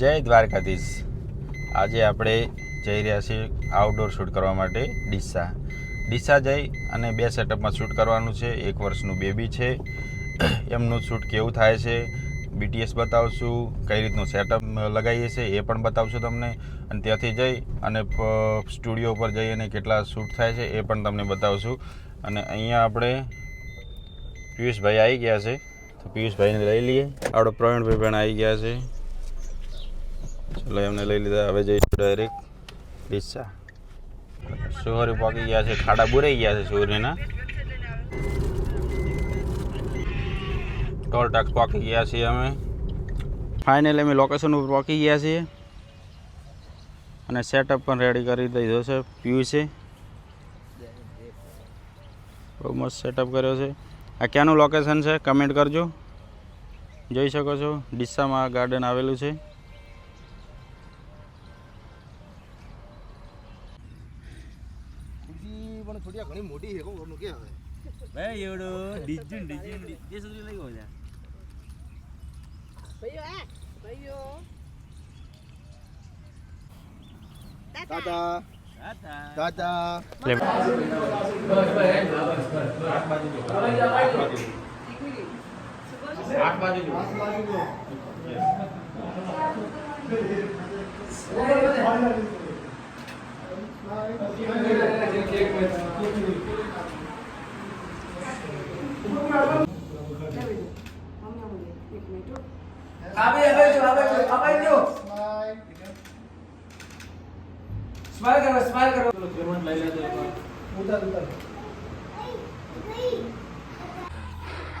જય દ્વારકાધીશ. આજે આપણે જઈ રહ્યા છીએ આઉટડોર શૂટ કરવા માટે ડીસા. ડીસા જઈ અને બે સેટઅપમાં શૂટ કરવાનું છે. એક વર્ષનું બેબી છે. એમનું શૂટ કેવું થાય છે? બીટીએસ બતાવશું. કઈ રીતનું સેટઅપ લગાવીએ છીએ એ પણ બતાવશું તમને. અને ત્યાંથી જઈ અને સ્ટુડિયો પર જઈ અને કેટલા શૂટ થાય છે એ પણ તમને બતાવશું. અને અહીંયા આપણે પિયુષભાઈ આવી ગયા છે. તો પિયુષભાઈને લઈ લઈએ. આપણો પ્રવીણભાઈ પણ આવી ગયા છે. ચલો એમને લઈ લીધા. હવે જઈશું ડાયરેક્ટ ડીસા. સુહરી પાકી ગયા છે, ખાડા બુરાઈ ગયા છે સુહરીના ટોલ ટેક્સ પાકી ગયા છીએ અમે. ફાઇનલી અમે લોકેશન ઉપર પહોંચી ગયા છીએ. અને સેટઅપ પણ રેડી કરી દીધો છે પિયુષે બહુ મસ્ત સેટઅપ કર્યો છે. આ ક્યાંનું લોકેશન છે? કમેન્ટ કરજો. જોઈ શકો છો. ડીસામાં ગાર્ડન આવેલું છે. પણ થોડી ઘણી મોટી છે કોણ કે હવે? ભાઈ એવડો ડીજન ડીજન એ સુધી લઈ ગયો ભાઈઓ આ ભાઈઓ. દાદા ઉતાર ઉતાર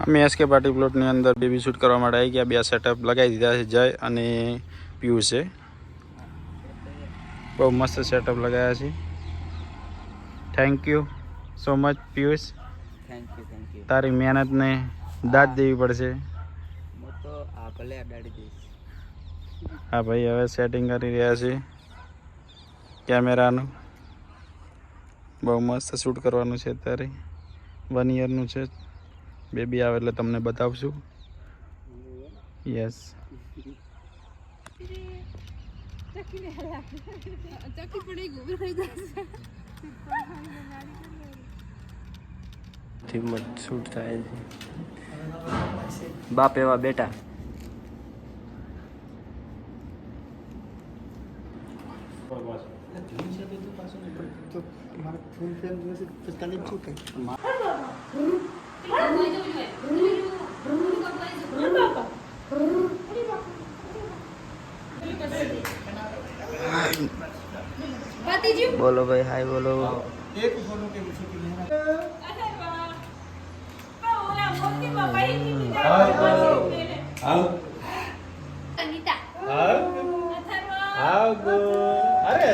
અમે એસકે પાર્ટી પ્લોટની અંદર બેબી શૂટ કરવા માટે આવી ગયા. બે સેટઅપ લગાવી દીધા છે જય અને પિયુષે બહુ મસ્ત સેટઅપ લગાવ્યા છે. Thank you so much Piyush. Thank you thank you તારી મહેનતને દાદ દેવી પડશે. તો ભલે અડાડી દઈશ. હા ભાઈ હવે સેટિંગ કરી રહ્યા છે કેમેરાનું. બહુ મસ્ત શૂટ કરવાનું છે અત્યારે. વન યરનું છે. બેબી આવે એટલે તમને બતાવશું. યસ બાપ એવા ગયું પડી જશે થી શૂટ થાય છે બાપ એવા બેટા બોલો ભાઈ હાય બોલો. અનિતા. અરે